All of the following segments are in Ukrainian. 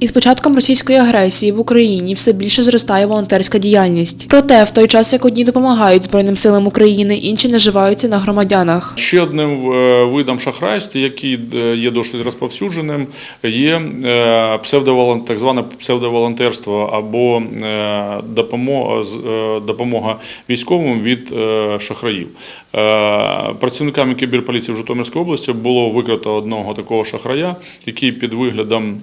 Із початком російської агресії в Україні все більше зростає волонтерська діяльність. Проте, в той час, як одні допомагають Збройним силам України, інші наживаються на громадянах. Ще одним е, видом шахрайства, який е, є досить розповсюдженим, є е, псевдоволон- так зване псевдоволонтерство або допомога, військовим від шахраїв. Працівниками кіберполіції в Житомирській області було викрито одного такого шахрая, який під виглядом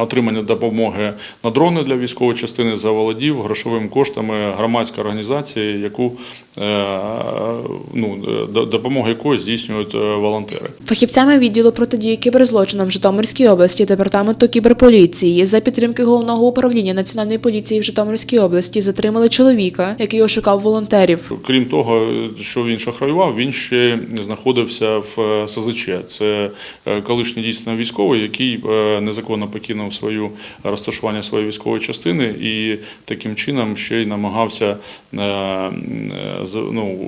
отримання допомоги на дрони для військової частини заволодів грошовими коштами громадської організації, яку е, ну, д- допомогу якої здійснюють е, волонтери. Фахівцями відділу протидії кіберзлочинам в Житомирській області департаменту кіберполіції за підтримки головного управління національної поліції в Житомирській області затримали чоловіка, який ошукав волонтерів. Крім того, що він шахраював, він ще знаходився в е, СЗЧ. Це е, колишній дійсно військовий, який е, незаконно покинув свою розташування своєї військової частини і таким чином ще й намагався е, ну,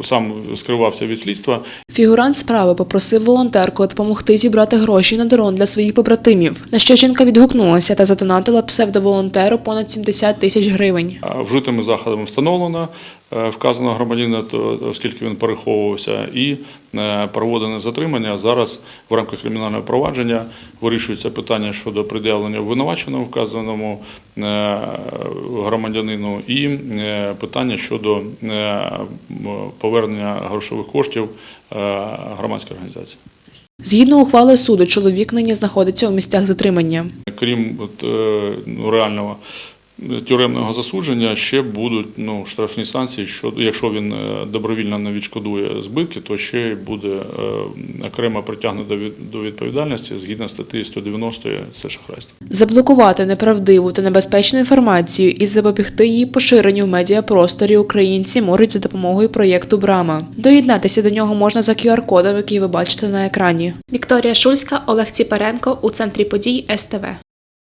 е, сам скривався від слідства Фігурант справи попросив волонтерку допомогти зібрати гроші на дрон для своїх побратимів. На що жінка відгукнулася та задонатила псевдоволонтеру понад 70 тисяч гривень. Вжитими заходами встановлено вказаного громадянина, то- оскільки він переховувався, і е, проводене затримання. Зараз в рамках кримінального провадження вирішується питання щодо пред'явлення обвинуваченому вказаному е, громадянину і е, питання щодо е, повернення грошових коштів е, громадській організації. Згідно ухвали суду, чоловік нині знаходиться у місцях затримання. Крім от, е, ну, реального тюремного засудження, ще будуть ну, штрафні санкції, що якщо він е, добровільно не відшкодує збитки, то ще й буде е, окремо притягнути до від- до відповідальності згідно статті 190 це шахрайство. Заблокувати неправдиву та небезпечну інформацію і запобігти її поширенню в медіапросторі українці можуть за допомогою проєкту Брама. Доєднатися до нього можна за QR-кодом, який ви бачите на екрані. Вікторія Шульська, Олег Ціпаренко у центрі подій СТВ.